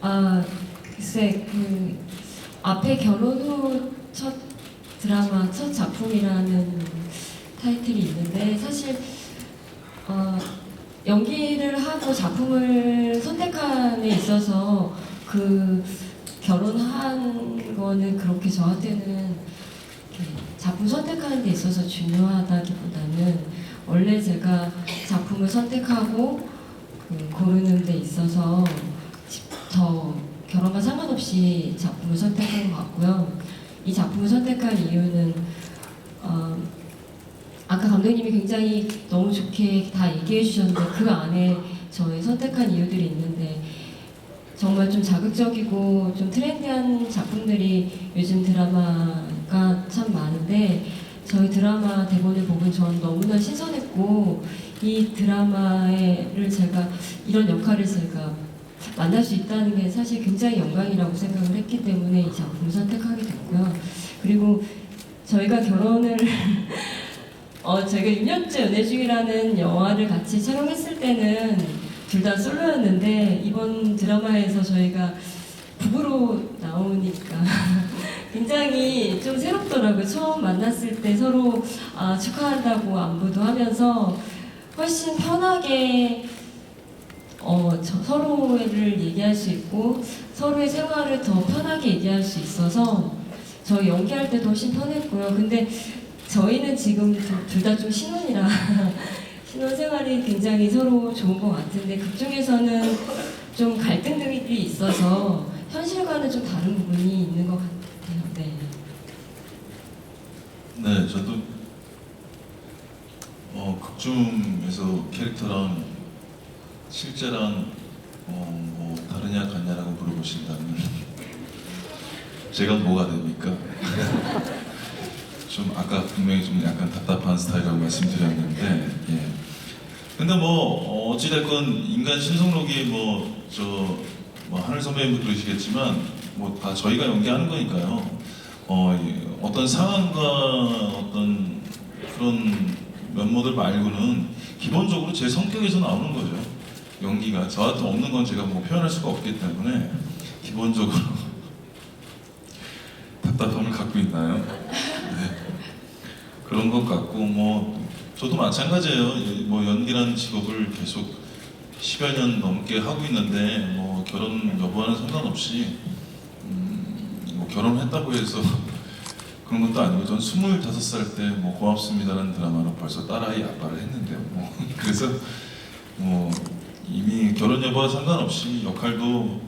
아 글쎄 그 앞에 결혼 후 첫 드라마 첫 작품이라는 타이틀이 있는데 사실 어, 연기를 하고 작품을 선택함에 있어서 그 결혼한 거는 그렇게 저한테는 작품 선택하는 데 있어서 중요하다기보다는 원래 제가 작품을 선택하고 그 고르는 데 있어서 더 결혼과 상관없이 작품을 선택한 것 같고요. 이 작품을 선택한 이유는 어, 아까 감독님이 굉장히 너무 좋게 다 얘기해 주셨는데 그 안에 저의 선택한 이유들이 있는데 정말 좀 자극적이고 좀 트렌디한 작품들이 요즘 드라마가 참 많은데 저희 드라마 대본을 보면 전 너무나 신선했고 이 드라마를 제가 이런 역할을 제가 만날 수 있다는 게 사실 굉장히 영광이라고 생각을 했기 때문에 이 작품을 선택하게 됐고요. 그리고 저희가 결혼을 어, 저희가 6년째 연애 중이라는 영화를 같이 촬영했을 때는 둘 다 솔로였는데 이번 드라마에서 저희가 부부로 나오니까 굉장히 좀 새롭더라고요. 처음 만났을 때 서로 아, 축하한다고 안부도 하면서 훨씬 편하게 어, 저- 서로를 얘기할 수 있고 서로의 생활을 더 편하게 얘기할 수 있어서 저희 연기할 때도 훨씬 편했고요. 근데 저희는 지금 둘 다 좀 신혼이라 신혼 생활이 굉장히 서로 좋은 것 같은데 그 중에서는 좀 갈등들이 있어서 현실과는 좀 다른 부분이 있는 것 같아요. 네. 네, 저도 어, 극중에서 캐릭터랑 실제랑 어, 뭐 다르냐 같냐라고 물어보신다면 제가 뭐가 됩니까? 좀 아까 분명히 좀 약간 답답한 스타일이라고 말씀드렸는데 예. 근데 뭐 어찌됐건 인간 신성록이 뭐 저 뭐 하늘 선배님도 그러시겠지만 뭐 다 저희가 연기하는 거니까요. 어, 이 어떤 상황과 어떤 그런 면모들 말고는 기본적으로 제 성격에서 나오는 거죠. 연기가 저한테 없는 건 제가 뭐 표현할 수가 없기 때문에 기본적으로 답답함을 갖고 있나요? 네. 그런 것 같고 뭐 저도 마찬가지예요. 이- 뭐 연기라는 직업을 계속 10여 년 넘게 하고 있는데 뭐 결혼 여부와는 상관없이 음, 뭐 결혼했다고 해서 그런 것도 아니고 전 25살 때 뭐 고맙습니다라는 드라마로 벌써 딸아이 아빠를 했는데요. 뭐 그래서 뭐 이미 결혼 여부와 상관없이 역할도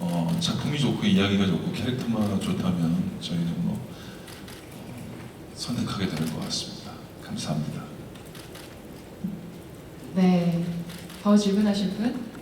어, 작품이 좋고 이야기가 좋고 캐릭터가 좋다면 저희는 뭐 어, 선택하게 되는 것 같습니다. 감사합니다. 네. 더 질문하실 분?